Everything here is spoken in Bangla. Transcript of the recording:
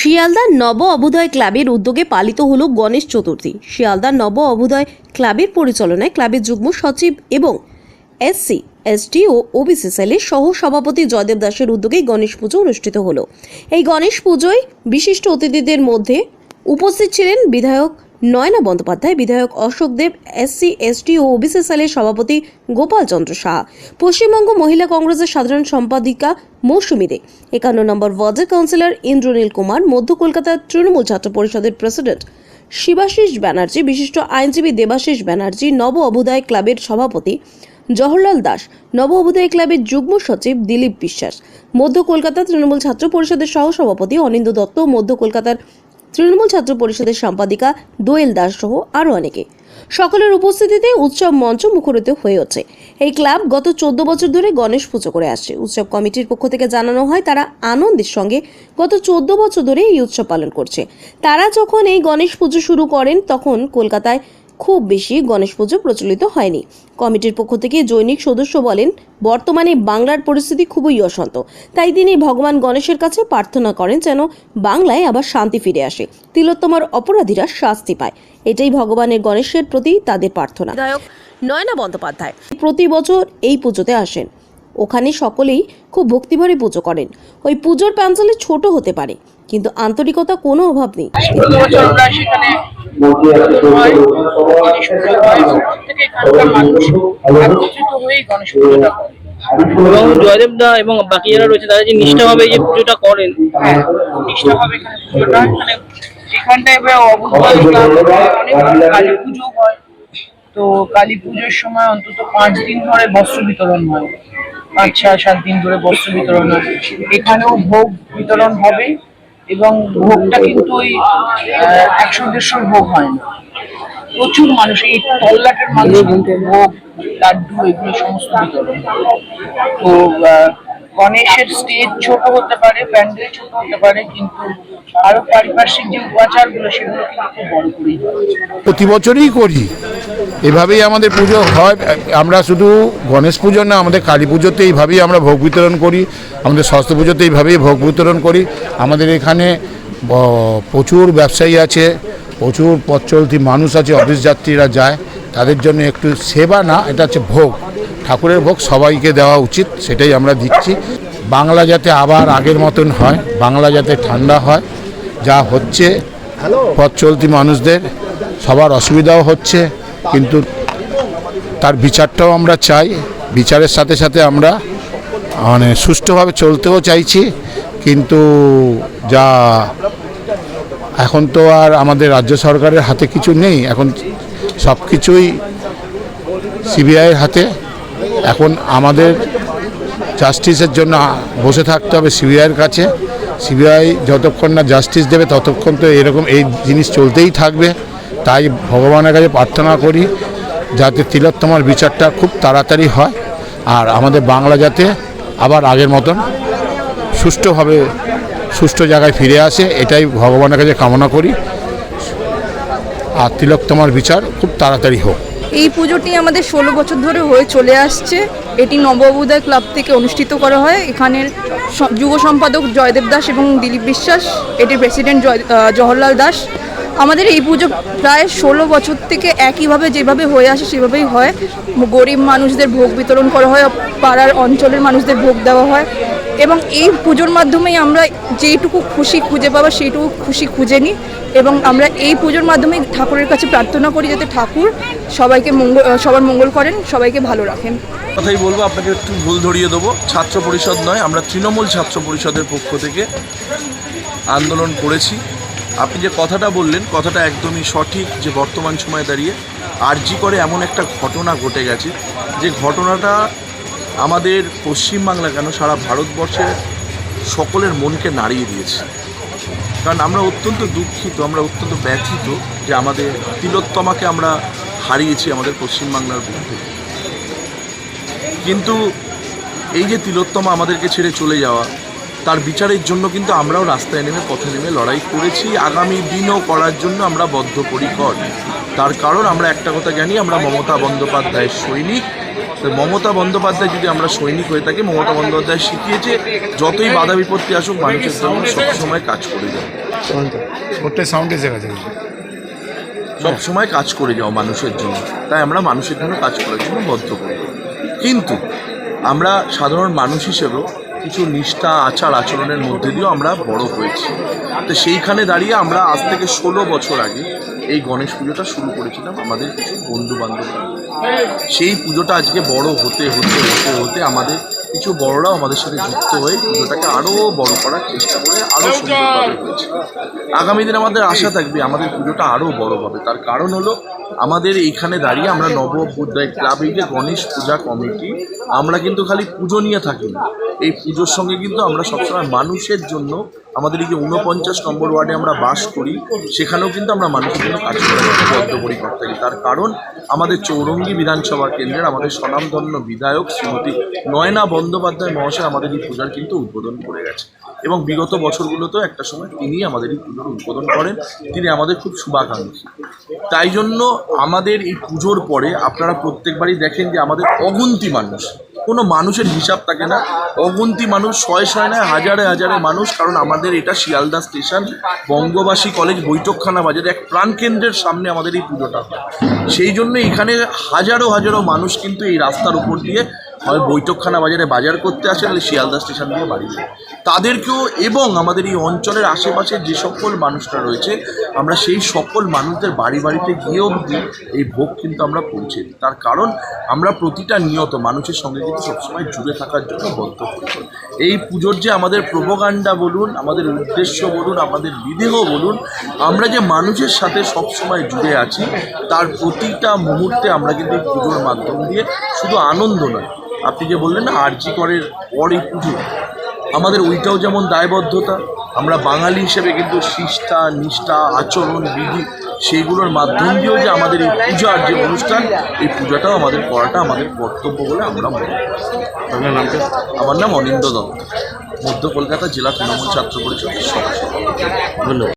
শিয়ালদা নব অবোধয় ক্লাবের উদ্যোগে পালিত হলো গণেশ চতুর্থী। শিয়ালদার নব অবোধয় ক্লাবের পরিচালনায় ক্লাবের যুগ্ম সচিব এবং এসসি এসটি ও ওবিসি সেলের সহ সভাপতি জয়দেব দাসের উদ্যোগে গণেশ পুজো অনুষ্ঠিত হলো। এই গণেশ পুজোয় বিশিষ্ট অতিথিদের মধ্যে উপস্থিত ছিলেন বিধায়ক নয়না বন্দ্যোপাধ্যায়, বিধায়ক অশোক দেব, এসসি, এসটি ও ওবিসি সেলের সভাপতি গোপাল চন্দ্র সাহা। পশ্চিমবঙ্গ মহিলা কংগ্রেসের সাধারণ সম্পাদিকা মৌসুমী দে। একান্ন নম্বর ওয়ার্ডের কাউন্সিলর ইন্দ্রনীল কুমার, মধ্য কলকাতার তৃণমূল ছাত্র পরিষদের প্রেসিডেন্ট শিবাশিস ব্যানার্জি, বিশিষ্ট আইনজীবী দেবাশিস ব্যানার্জি, নব অভুদয় ক্লাবের সভাপতি জওহরলাল দাস, নব অভুদয় ক্লাবের যুগ্ম সচিব দিলীপ বিশ্বাস, মধ্য কলকাতা তৃণমূল ছাত্র পরিষদের সহসভাপতি অনিন্দ দত্ত, মধ্য কলকাতার তৃণমূল ছাত্র পরিষদের সম্পাদিকা দোয়েল দাস সহ আরও অনেকে। সকলের উপস্থিতিতে উৎসব মঞ্চ মুখরিত হয়ে ওঠে। এই ক্লাব গত চোদ্দ বছর ধরে গণেশ পুজো করে আসছে। উৎসব কমিটির পক্ষ থেকে জানানো হয়, তারা আনন্দের সঙ্গে গত চোদ্দ বছর ধরে এই উৎসব পালন করছে। তারা যখন এই গণেশ পুজো শুরু করেন, তখন কলকাতায় খুব বেশি গণেশ পুজো প্রচলিত হয়নি। কমিটির পক্ষ থেকে জৈনিক সদস্য বলেন বর্তমানে বাংলার পরিস্থিতি খুবই অশান্ত। তাই তিনি ভগবান গণেশের কাছে প্রার্থনা করেন যেন বাংলায় আবার শান্তি ফিরে আসে। তিলোত্তমার অপরাধীরা শাস্তি পায়। এটাই ভগবানের গণেশের প্রতি তাদের প্রার্থনা। বিধায়ক নয়না বন্দ্যোপাধ্যায় প্রতি বছর এই পুজোতে আসেন। ওখানে সকলেই খুব ভক্তিভরে পুজো করেন। ওই পুজোর প্যান্সেলে ছোট হতে পারে কিন্তু আন্তরিকতা কোনো অভাব নেই। এবং জয়দেব দা এবং বাকি যারা রয়েছে, তারা যে নিষ্ঠাভাবে যে পুজোটা করেন, নিষ্ঠাভাবে এখানে এখানে এখানটায় কালী পুজো হয়। তো কালী পুজোর সময় অন্তত পাঁচ দিন ধরে বস্ত্র বিতরণ হয়। পাঁচ, ছয়, সাত দিন ধরে বস্ত্র বিতরণ হয়। এখানেও ভোগ বিতরণ হবে। এবং ভোগটা কিন্তু ওই একশো দেড়শো ভোগ হয় না। প্রচুর মানুষ, এই তল্লাটের মানুষ ভোগ, লাড্ডু, এগুলো সমস্ত বিতরণ তো গণেশের স্টেজ ছোট হতে পারে, প্যান্ডেল ছোট হতে পারে, কিন্তু আরও পারিপার্শ্বিক যে উপাচারগুলো, সেগুলো কিন্তু বড় করেই প্রতি বছরই করি। এভাবেই আমাদের পুজো হয়। আমরা শুধু গণেশ পুজো না আমাদের কালী পুজোতে এইভাবেই আমরা ভোগ বিতরণ করি আমাদের সরস্বতী পুজোতে এইভাবেই ভোগ বিতরণ করি। আমাদের এখানে প্রচুর ব্যবসায়ী আছে প্রচুর পথ চলতি মানুষ আছে অফিস যাত্রীরা যায় তাদের জন্য একটু সেবা না এটা হচ্ছে ভোগ। ঠাকুরের ভোগ সবাইকে দেওয়া উচিত সেটাই আমরা দিচ্ছি। বাংলা যাতে আবার আগের মতন হয় বাংলা যাতে ঠান্ডা হয় যা হচ্ছে পথ চলতি মানুষদের সবার অসুবিধাও হচ্ছে। কিন্তু তার বিচারটাও আমরা চাই। বিচারের সাথে সাথে আমরা মানে সুষ্ঠুভাবে চলতেও চাইছি, কিন্তু যা এখন তো আর আমাদের রাজ্য সরকারের হাতে কিছু নেই। এখন সব কিছুই সিবিআইয়ের হাতে। এখন আমাদের জাস্টিসের জন্য বসে থাকতে হবে সিবিআইয়ের কাছে। সিবিআই যতক্ষণ না জাস্টিস দেবে ততক্ষণ তো এরকম এই জিনিস চলতেই থাকবে। তাই ভগবানের কাছে প্রার্থনা করি যাতে তিলোত্তমার বিচারটা খুব তাড়াতাড়ি হয় আর আমাদের বাংলা যাতে আবার আগের মতন সুষ্ঠুভাবে, সুষ্ঠু জায়গায় ফিরে আসে, এটাই ভগবানের কাছে কামনা করি। আর তিলোত্তমার বিচার খুব তাড়াতাড়ি হোক। এই পুজোটি আমাদের ষোলো বছর ধরে হয়ে চলে আসছে। এটি নববোদয় ক্লাব থেকে অনুষ্ঠিত করা হয়। এখানের যুব সম্পাদক জয়দেব দাস এবং দিলীপ বিশ্বাস, এটির প্রেসিডেন্ট জয় জওহরলাল দাস। আমাদের এই পুজো প্রায় ষোলো বছর থেকে একইভাবে যেভাবে হয়ে আসে সেভাবেই হয়। গরিব মানুষদের ভোগ বিতরণ করা হয়, পাড়ার অঞ্চলের মানুষদের ভোগ দেওয়া হয় এবং এই পুজোর মাধ্যমেই আমরা যেইটুকু খুশি খুঁজে পাবো সেইটুকু খুশি খুঁজে নিই এবং আমরা এই পুজোর মাধ্যমে ঠাকুরের কাছে প্রার্থনা করি যাতে ঠাকুর সবাইকে মঙ্গল সবার মঙ্গল করেন, সবাইকে ভালো রাখেন। কথাই বলব, আপনাকে একটু ভুল ধরিয়ে দেবো। ছাত্র পরিষদ নয়, আমরা তৃণমূল ছাত্র পরিষদের পক্ষ থেকে আন্দোলন করেছি। আপনি যে কথাটা বললেন, কথাটা একদমই সঠিক যে বর্তমান সময়ে দাঁড়িয়ে আরজি করে এমন একটা ঘটনা ঘটে গেছে। যে ঘটনাটা আমাদের পশ্চিমবাংলা কেন সারা ভারতবর্ষের সকলের মনকে নাড়িয়ে দিয়েছে। কারণ আমরা অত্যন্ত দুঃখিত, আমরা অত্যন্ত ব্যথিত যে আমাদের তিলোত্তমাকে আমরা হারিয়েছি আমাদের পশ্চিমবাংলার মধ্যে কিন্তু এই যে তিলোত্তমা আমাদেরকে ছেড়ে চলে যাওয়া তার বিচারের জন্য কিন্তু আমরাও রাস্তায় নেমে পথে নেমে লড়াই করেছি। আগামী দিনও করার জন্য আমরা বদ্ধপরিকর। তার কারণ আমরা একটা কথা জানি আমরা মমতা বন্দ্যোপাধ্যায়ের সৈনিক। তো মমতা বন্দ্যোপাধ্যায় যদি আমরা সৈনিক হয়ে থাকি মমতা বন্দ্যোপাধ্যায় শিখিয়েছে যতই বাধা বিপত্তি আসুক মানুষের জন্য সবসময় কাজ করে ওটাই সাউন্ড এসে গেছে। সব সময় কাজ করে যাও মানুষের জন্য। তাই আমরা মানুষের জন্য কাজ করার জন্য বদ্ধ করি কিন্তু আমরা সাধারণ মানুষ হিসেবেও কিছু নিষ্ঠা, আচার আচরণের মধ্যে দিয়েও আমরা বড় হয়েছি। তো সেইখানে দাঁড়িয়ে আমরা আজ থেকে ষোলো বছর আগে এই গণেশ পুজোটা শুরু করেছিলাম আমাদের কিছু বন্ধু বান্ধব সেই পুজোটা আজকে বড় হতে হতে হতে হতে আমাদের কিছু বড়রাও আমাদের সাথে যুক্ত হয়ে পুজোটাকে আরও বড় করার চেষ্টা করে আরও সুন্দরভাবে হয়েছে। আগামী দিনে আমাদের আশা থাকবে আমাদের পুজোটা আরও বড় হবে। তার কারণ হলো আমাদের এইখানে দাঁড়িয়ে আমরা নব বুদ্ধায় ক্লাব যে গণেশ পূজা কমিটি আমরা কিন্তু খালি পুজো নিয়ে থাকি না। এই পুজোর সঙ্গে কিন্তু আমরা সবসময় মানুষের জন্য আমাদের এই যে উনপঞ্চাশ নম্বর ওয়ার্ডে আমরা বাস করি, সেখানেও কিন্তু আমরা মানুষের জন্য কাজ করার বদ্ধপরিকর থাকি। তার কারণ, আমাদের চৌরঙ্গী বিধানসভা কেন্দ্রের আমাদের স্বনামধন্য বিধায়ক শ্রীমতী নয়না বন্দ্যোপাধ্যায় মহাশয় আমাদের এই পূজার কিন্তু উদ্বোধন করে গেছে। এবং বিগত বছরগুলোতেও একটা সময় তিনি আমাদের এই পুজোর উদ্বোধন করেন। তিনি আমাদের খুব শুভাকাঙ্ক্ষী। তাই জন্য আমাদের এই পুজোর পরে আপনারা প্রত্যেকবারই দেখেন যে আমাদের অগুন্তি মানুষ। কোনো মানুষের হিসাব থাকে না। অগুন্তি মানুষ শয়ে শয়ে নয়, হাজারে হাজারে মানুষ। কারণ আমাদের এটা শিয়ালদা স্টেশন, বঙ্গবাসী কলেজ, বৈঠকখানা বাজারে, এক প্রাণকেন্দ্রের সামনে আমাদের এই পুজোটা। সেই জন্য এখানে হাজারো হাজারো মানুষ কিন্তু এই রাস্তার উপর দিয়ে হয় বৈঠকখানা বাজারে বাজার করতে আসে, নাহলে শিয়ালদা স্টেশন দিয়ে বাড়ি যায়। তাদেরকেও এবং আমাদের এই অঞ্চলের আশেপাশে যে সকল মানুষরা রয়েছে, আমরা সেই সকল মানুষদের বাড়ি বাড়িতে গিয়ে অবধি এই ভোগ কিন্তু আমরা পৌঁছে দিই। তার কারণ, আমরা প্রতিটা নিয়ত মানুষের সঙ্গে কিন্তু সবসময় জুড়ে থাকার জন্য বদ্ধপরিকর। এই পুজোর যে আমাদের প্রোপোগান্ডা বলুন, আমাদের উদ্দেশ্য বলুন, আমাদের বিদেহ বলুন, আমরা যে মানুষের সাথে সবসময় জুড়ে আছি, তার প্রতিটা মুহূর্তে আমরা কিন্তু পুজোর মাধ্যম দিয়ে শুধু আনন্দ নয় আপনি যে বললেন না আরজি করের পর এই পুজো। আমাদের ওইটাও যেমন দায়বদ্ধতা আমরা বাঙালি হিসেবে কিন্তু শিষ্টা নিষ্ঠা আচরণ বিধি সেইগুলোর মাধ্যম দিয়েও যে আমাদের এই পূজার যে অনুষ্ঠান এই পূজাটাও আমাদের করাটা আমাদের কর্তব্য বলে আমরা মনে করি। নামটা আমার নাম অনিন্দ দত্ত। মধ্য কলকাতা জেলা তৃণমূল ছাত্র পরিষদের সদস্য। ধন্যবাদ।